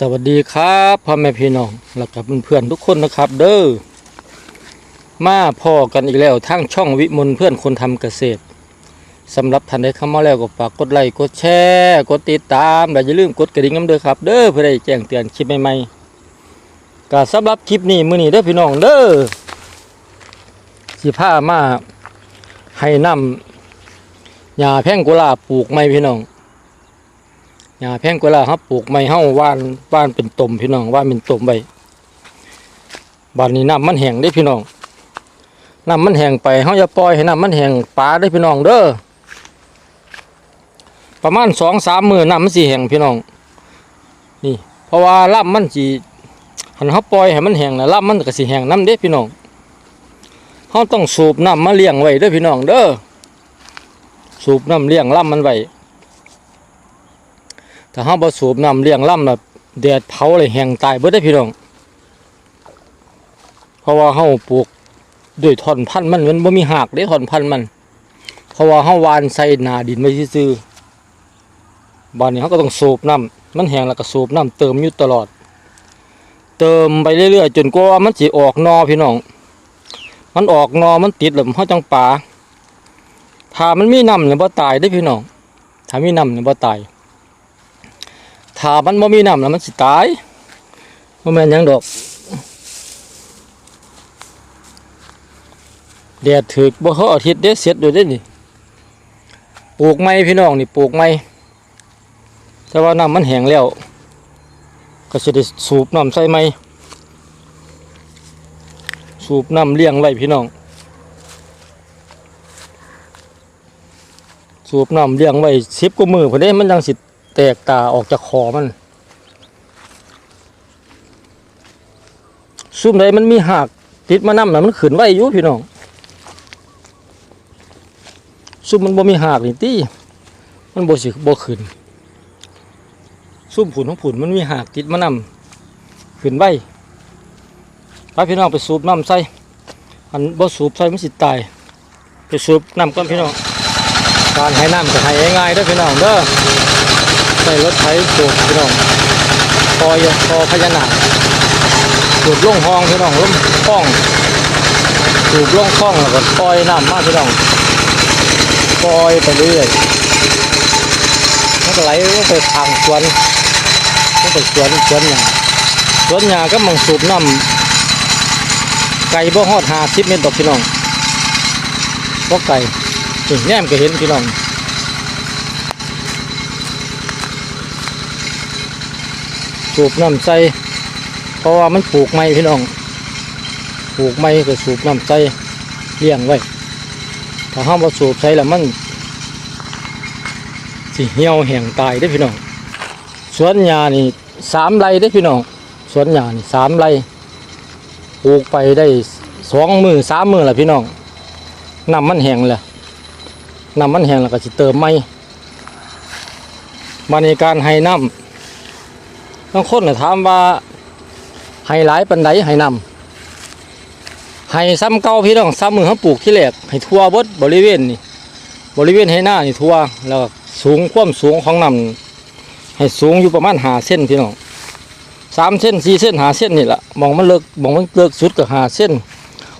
สวัสดีครับพ่อแม่พี่น้องแล้วก็เพื่อนๆทุกคนนะครับ เด้อมาพ่อกันอีกแล้วทั้งช่องวิมลเพื่อนคนทำเกษตรสำหรับท่านใดเข้ามาแล้วก็ฝากกดไลค์กดแชร์กดติดตามและอย่าลืมกดกระดิ่งน้ำเด้อครับ เด้อเพื่อได้แจ้งเตือนคลิปใหม่ๆก็สำหรับคลิปนี้มื้อนี้เด้อพี่น้องเด้อสิพามาให้นำหญ้าแพงกุหลาบปลูกใหม่พี่น้อง หญ้าแพงกว่าลาครับปลูกไม้เฮาว่านว่านเป็นตมพี่น้องว่านเป็นตมใบบานนี้น้ำมันแห้งได้พี่น้องน้ำมันแห้งไปเฮาอย่าปล่อยให้น้ำมันแห้งปลาได้พี่น้องเด้อประมาณสองสามมือน้ำมันสิแห้งพี่น้อง นี่ เพราะว่าลำมันสิหันเฮาปล่อยให้มันแห้งนะลำมันก็สิแห้งน้ำเด้พี่น้องเฮาต้องสูบน้ำมาเลี้ยงไว้เด้อพี่น้องเด้อสูบน้ำเลี้ยงลำมันไว้ ถ้าเฮาบ่สูบน้ำเลี้ยงลำน่ะแดดเผาเลยแห้งตายเบิดได้พี่น้องเพราะว่าเฮาปลูกด้วยท่อนพันธุ์มันมันบ่มีหากเด้ท่อนพันธุ์มัน เพราะว่าเฮาหวานใส่หนาดินไว้ซื่อๆบ้านนี้เฮาก็ต้องสูบน้ำมันแห้งแล้วก็สูบน้ำเติมอยู่ตลอด เติมไปเรื่อยๆจนกว่ามันสิออกนอพี่น้อง มันออกนอมันติดแล้วเฮาจังป่าถ้ามันมีน้ำเนี่ยบ่ตายได้พี่น้อง ถ้ามีน้ำเนี่ยบ่ตาย ถ้ามันบ่มีน้ำแล้วมันสิตายบ่แม่นยังดอกแดดถึกบ่เขาอาทิตย์เด้เสร็จอยู่เด้นี่ปลูกไม้พี่น้องนี่ปลูกไม้แต่ว่าน้ำมันแห้งแล้ว ก็สิได้สูบน้ำใส่ไม้สูบน้ำเลี้ยงไว้พี่น้อง สูบน้ำเลี้ยงไว้10กว่ามือพุ่นเด้มันยังสิ แตกตาออกจากคอมัน ซุ่มใดมันมีหักติดมานำนะมันขืนไว้อยู่พี่น้อง ซุ่มมันบ่มีหักนี่ติมันบ่สิบ่ขืนซุ่มผุนของผุนมันมีหักติดมานำขืนไว้ไปพี่น้องไปสูบน้ำใส่อันบ่สูบใส่มันสิตายไปสูบน้ำก่อนพี่น้องการให้น้ำก็ให้ง่ายๆด้พี่น้องเด้อ ใส่รถไถปลูกพี่น้องคอยคอพญานาคปลูกล่องห้องพี่น้องล่องคล้องปลูกล่องคล้องแล้วก็ปล่อยน้ำมาพี่น้องปล่อยไปเรื่อยมันก็ไหลลงไปทางสวนลงไปสวนสวนหญ้าสวนหญ้าก็มังสูบน้ำไก่บ่ฮอดหาสิบเมตรดอกพี่น้องบ่ไก่นี่แนมก็เห็นพี่น้อง สูบน้ำใส่เพราะว่ามันปลูกไม้พี่น้องปลูกไม้ก็สูบน้ำใส่เลี้ยงไว้ถ้าห้ามมาสูบใส่แล้วมันสิเหี่ยวแห้งตายได้พี่น้องสวนยานี่สามไร่ได้พี่น้องสวนยานี่สามไร่ปลูกไปได้สองมือสามมือแหละพี่น้องน้ำมันแห้งแหละน้ำมันแห้งแล้วก็สิเติมไม้มาในการให้น้ำ บางคนน่ะถามว่าให้หลายปันไดให้นำให้ซ้ำเก่าพี่น้องซ้ำมือเขาปลูกที่แรกให้ทั่วบดบริเวณนี่บริเวณให้หน้านี่ทั่วแล้วสูงความสูงของนำให้สูงอยู่ประมาณหาเส้นพี่น้องสามเส้นสี่เส้นหาเส้นนี่แหละมองมันเลิกมองมันเลิกสุดกับหาเส้น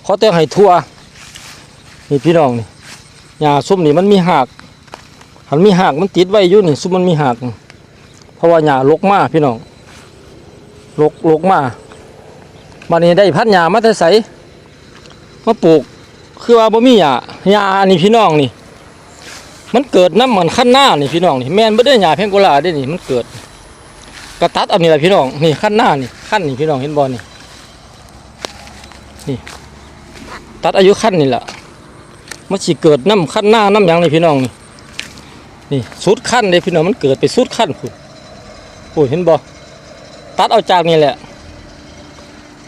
เขาแต่ให้ทั่วนี่พี่น้องนี่หญ้าซุ่มนี่มันมีหากมันมีหากมันติดไว้อยู่นี่ซุ่มมันมีหากเพราะว่าหญ้าลกมากพี่น้อง ลกลกมาบัดนี้ได้พันหญ้ามาแต่ใสมาปลูก คือว่าบ่มีหญ้าหญ้านี่พี่น้องนี่ มันเกิดน้ำเหมันขั้นหน้านี่พี่น้องนี่แม่นบ่ได้หญ้าเพียงกุหลาบได้นี่มันเกิด กระตัดอานี่แหละพี่น้องนี่ขั้นหน้านี่ขั้นนี่พี่น้องเห็นบ่นี่นี่ ตัดอายุขั้นนี่แหละมันสิเกิดน้ำขั้นหน้าน้ำยังนี่พี่น้องนี่นี่สุดขั้นเลยพี่น้องมันเกิดไปสุดขั้นคุณโอ้ยเห็นบ่ ตัดเอาจากนี่แหละ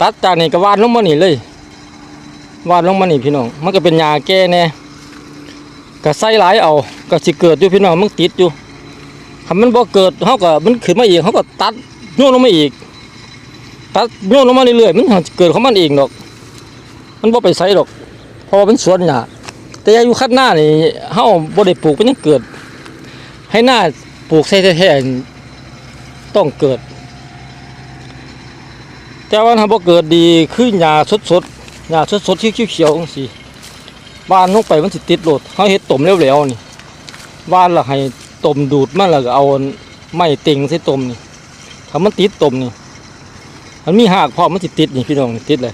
ตัดจากนี่ก็วาดลงมานี่เลย วาดลงมานี่พี่น้อง มันก็เป็นหญ้าแก่แน่ก็ใส่หลายเอาก็สิเกิดอยู่พี่น้องมันติดอยู่ถ้ามันบ่เกิดเฮาก็มันขึ้นมาอีกเฮาก็ตัดโยนลงมาอีก ตัดโยนลงมาเรื่อยๆมันเกิดของมันเองดอก มันบ่ไปใส่ดอกเพราะว่ามันสวนหญ้าแต่อยู่คัดหน้านี่เฮาบ่ได้ปลูกมันยังเกิด ให้หน้าปลูกใส่แท้ๆต้องเกิด แต่ว่าถ้าบ่เกิดดีคือหญ้าสดๆหญ้าสดๆที่เขียวๆจังซี่บ้านลงไปมันสิติดโลดเฮาเฮ็ดต้มแล้วๆนี่บ้านละให้ต้มดูดมันแล้วก็เอาไม้เต็งใส่ต้มนี่ถ้ามันติดต้มนี่มันมีหากพร้อมันสิติดนี่พี่น้องติดเลย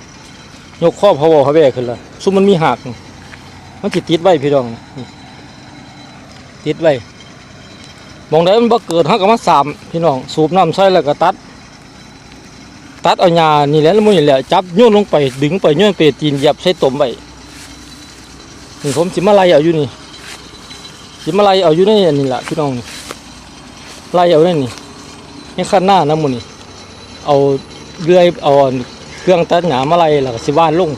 ยกข้อพะวอพะแว่ขึ้นละซุมมันมีหากมันสิติดไว้พี่น้องติดไว้มองได้มันบ่เกิดเฮาก็มาสามพี่น้องสูบน้ำใส่แล้วก็ตัด ตัดเอาหญ้านี่แหละแล้วมื้อนี่แหละจับโยนลงไปดึงไปโยนไปตีนเหยียบใส่ต้มไว้นี่ผมสิมาไล่เอาอยู่นี่สิมาไล่เอาอยู่ในอันนี้ล่ะพี่น้องไล่เอาในนี่ในขั้นหน้านะมือนี่เอาเลื่อยเอาเครื่องตัดหญ้ามาไล่แล้วก็สิว่านลง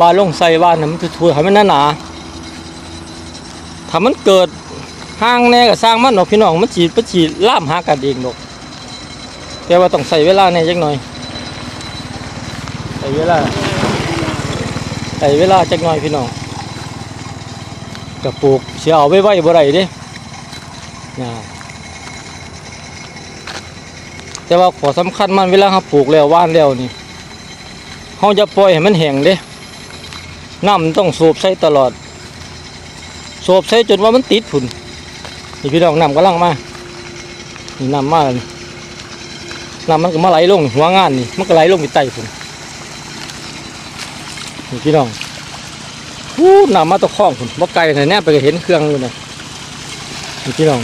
ว่านลงใส่ว่านให้มันทั่วให้มันหนาๆถ้ามันเกิดห่างแน่ก็สร้างมันเนาะพี่น้องมันสิมันสิล่ามหากันเองดอก แต่ว่าต้องใส่เวลาในจักหน่อย ใส่เวลา ใส่เวลาจักหน่อยพี่น้องกระปลูกเสียเอาไว้ไว้บ่ได้เด้นะแต่ว่าขอสำคัญมันเวลาเราปลูกแล้วว่านแล้วนี่เราจะปล่อยให้มันแห้งเด้น้ำต้องสูบใส่ตลอด สูบใส่จนว่ามันติดผุนนี่พี่น้องน้ำกำลังมานี่น้ำมาแล้ว น้ำมันก็มาไหลลงหัวงานนี่มันก็ไหลลงไปใต้พุ่นนี่พี่น้องวู้น้ำมาตะคองพุ่นบ่ไกลแต่แน่ไปก็เห็นเครื่องอยู่นะนี่พี่น้อง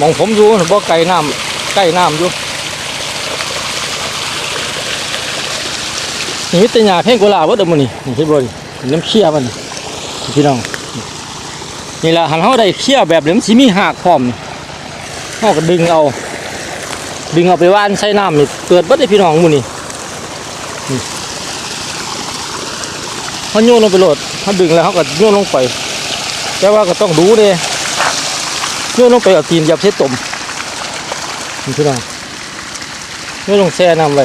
มองผมอยู่น่ะบ่ไกลน้ำใกล้น้ำอยู่นี่มิตรยาเพ่งกุหลาบว่าเดิมอนี่นี่พี่บอยน้ำเชี่ยมันพี่น้องนี่แหละหันเขาได้เชี่ยแบบนี้มันสิมีหักพร้อมนี่เขาก็ดึงเอา ดึงเอาไปว่านใส่น้ำนี่เกิดบัดได้พี่น้องมูนี่เขาโยนลงไปโหลดเขาดึงแล้วเขาก็โยนลงไปแต่ว่าก็ต้องดูเด้โยนลงไปเอาตีนยับเส้ต้มนี่พี่น้องโยนลงแช่น้ำไว้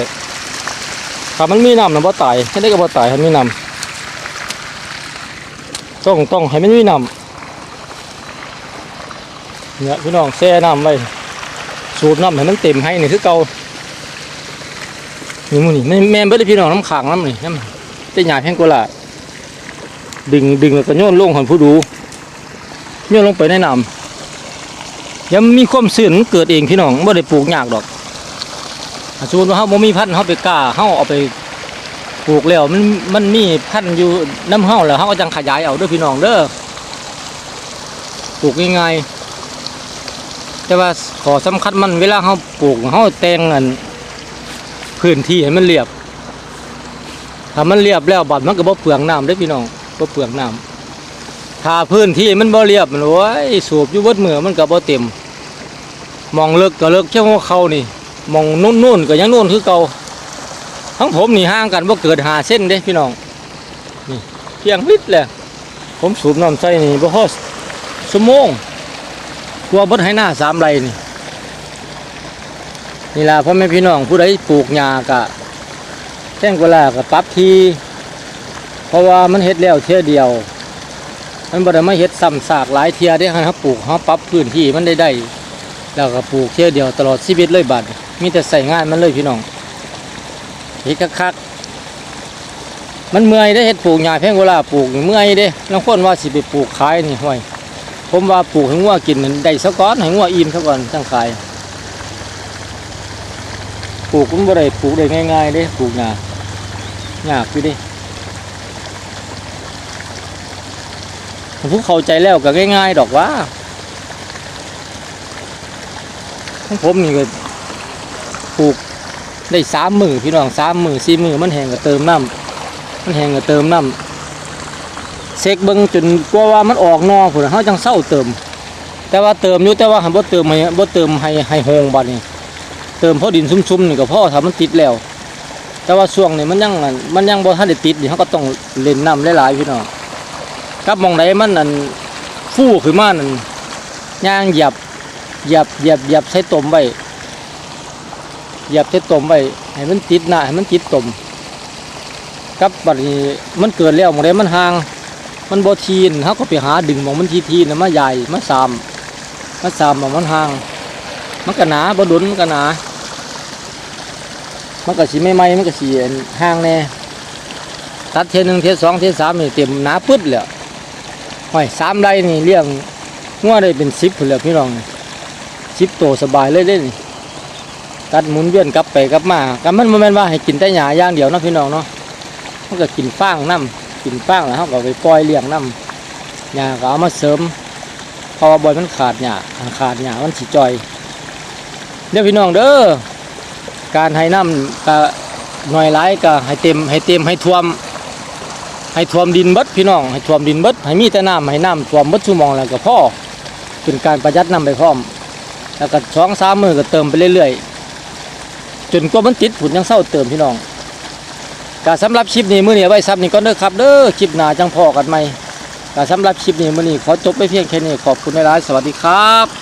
ถ้ามันมีน้ำนะบ่ตายไม่ได้ก็บ่ตายถ้ามีน้ำต้องต้องให้มันมีน้ำเนี่ยพี่น้องแช่น้ำไว้ สูบน้ำให้มันเต็มให้นี่คือเก่านี่มันนี่แม่แม่นเบิดเลยพี่น้องน้ำขังน้ำนี่น้ำแต่หยาแพงกว่าละดึงดึงแล้วก็โยนลงหันผู้ดูโยนลงไปในน้ำยังมีความซื่นมันเกิดเองพี่น้องไม่ได้ปลูกยากดอกสมมติว่าเฮาบ่มีพันธุ์เฮาไปกล้าเฮาเอาไปปลูกแล้วมันมันมีพันธุ์อยู่น้ำเฮาแล้วเฮาก็จังขยายเอาด้อพี่น้องเด้อปลูกง่ายๆ แต่ว่าขอสำคัญมันเวลาเขาปลูกเขาแต่งอันพื้นที่ให้มันเรียบถ้ามันเรียบแล้วบัดมันก็บ่เปลืองน้ำเด้พี่น้องบ่เปลืองน้ำถ้าพื้นที่มันบ่เรียบมันโอ้ยสูบอยู่เบดมือมันก็บ่เต็มมองเลิกก็เลิกเช่หัวเขานี่มองนุ่นนุ่นก็ยังนุ่นคือเก่าทั้งผมนี่ห่างกันบ่าเกิดหาเส้นเด้พี่น้องนี่เพียงลิตรแหละผมสูบน้ำใส่นี่บ่ฮอดชั่วโมง กลัวบดให้หน้าสามไรนี่นี่ล่ะพ่อแม่พี่น้องผู้ใดปลูกหญ้ากะแจ้งเวลากะปรับทีเพราะว่ามันเฮ็ดแล้วเที่ยเดียว มันบ่ได้มาเฮ็ดซ้ำซากหลายเที่ยได้ครับปลูกเฮาปรับพื้นที่มันได้ได้แล้วก็ปลูกเที่ยเดียวตลอดชีวิตเลยบัดมีแต่ใส่งานมันเลยพี่น้องเฮ็ดคักๆมันเมื่อยได้เฮ็ดปลูกหญ้าแพงเวลาปลูกเมื่อยเด้ลางคนว่าสิไปปลูกขายนี่ห้วย ผมว่าปลูกให้งัวกินนั่นได้ซะก่อนให้งัวอิ่มซะก่อนจังขายปลูกมันบ่ได้ปลูกได้ง่ายๆเด้ปลูกหญ้ายากอยู่เด้ผมเข้าใจแล้วก็ง่ายๆดอกว่าผมนี่ก็ปลูกได้สามมือพี่น้องสามมือสี่มือมันแห้งก็เติมน้ำมันแห้งก็เติมน้ำ เซกเบิ่งจนกลัวว่ามันออกนอพุ่นเฮาจังเศร้าเติม แต่ว่าเติมอยู่แต่ว่าหันบ่เติมให้บ่เติมให้ให้โฮงบัดนี้ เติมเพราะดินซุ่มๆนี่ก็พ่อถ้ามันติดแล้ว แต่ว่าช่วงนี้มันยังมันยังบ่ทันได้ติดนี่เฮาก็ต้องเล่นน้ำหลายๆพี่น้องกับมองใดมันอันฟูขึ้นมานั่นย่างหยียบหยียบหยียบหยียบใส่ต้มไว้หยียบใส่ต้มไว้ให้มันติดหน้าให้มันติดตมกับบัดนี้มันเกิดแล้วมองใดมันห่าง มันบ่ทีนเขาก็ไปหาดึงหมองมันทีทีนะมาใหญ่มาสามมาสามหมองมันห่าง มันก็หนาบดุนมันก็หนามันก็สิไม่ไหมมันก็สิห่างแน่ตัดเทียหนึ่งเทียสองเทียสามนี่เต็มหนาปึ๊ดแล้วห้อยสามไรนี่เลี้ยงงัวได้เป็นสิบพุ่นแล้วพี่น้องสิบโตสบายเลยเด้นี่ตัดหมุนเวียนกลับไปกลับมากันมันบ่แม่นว่าให้กินแต่หญ้าย่างเดียวนะพี่น้องเนาะมันก็กินฟางน้ำ กินฟางแล้วเฮาก็ไปปล่อยเลี้ยงน้ำหญ้าก็เอามาเสริมเพราะว่าบอยมันขาดหญ้าขาดหญ้ามันสิจอยเด้อพี่น้องเด้อการให้น้ำก็หน่อยหลายก็ให้เต็มให้เต็มให้ท่วม ให้ท่วมดินเบิดพี่น้องให้ท่วมดินเบิดให้มีแต่น้ำให้น้ำท่วมเบิดชั่วโมงแล้วก็พ่อเป็นการประหยัดน้ำไปพร้อม แล้วก็สองสามมือก็เติมไปเรื่อยๆจนกว่ามันติดผุนยังเศร้าเติมพี่น้อง ก็สำหรับคลิปนี้มื้อนี้เอาไว้ซับนี่ก็เด้อครับเด้อคลิปหน้าจังพอกันใหม่ก็สำหรับคลิปนี้มื้อนี้ขอจบไปเพียงแค่นี้ขอบคุณหลายๆสวัสดีครับ